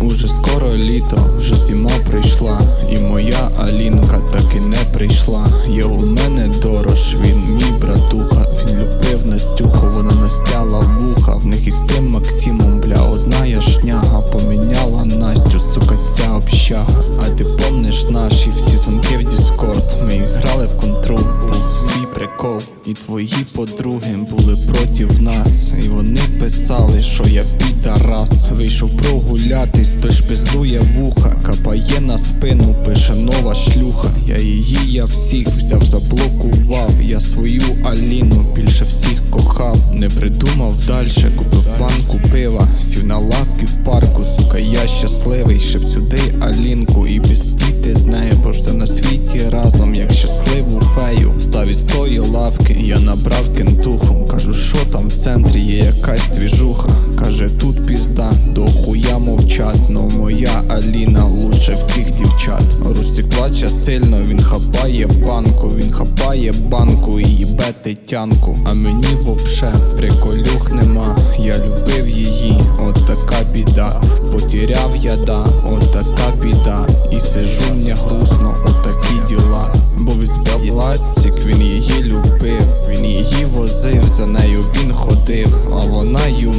Уже скоро літо, вже зима прийшла, і моя Алінка так і не прийшла. Є у мене дорож, він мій братуха, він любив Настюху, вона настяла вуха. В них із тим Максимом, бля, одна яшняга поміняла Настю, сука, ця общага. А ти помниш наші всі. Прикол. І твої подруги були проти нас. І вони писали, що я підарас. Вийшов прогулятись, дощ пиздує вуха, капає на спину, пише нова шлюха. Я її, я всіх взяв, заблокував. Я свою Аліну більше всіх кохав. Не придумав дальше, купив банку якась двіжуха. Каже, тут пізда, до хуя мовчать, но моя Аліна лучше всіх дівчат. Рустик плаче сильно, він хапає банку, він хапає банку і їбе тетянку. А мені вообще приколюх нема. Я любив її, от така біда. Потеряв я да, от така біда. І сижу мені грустно, от такі діла. Бо візьме пластик, він її любив, він її возив, за нею він ходив. Ти а вона ю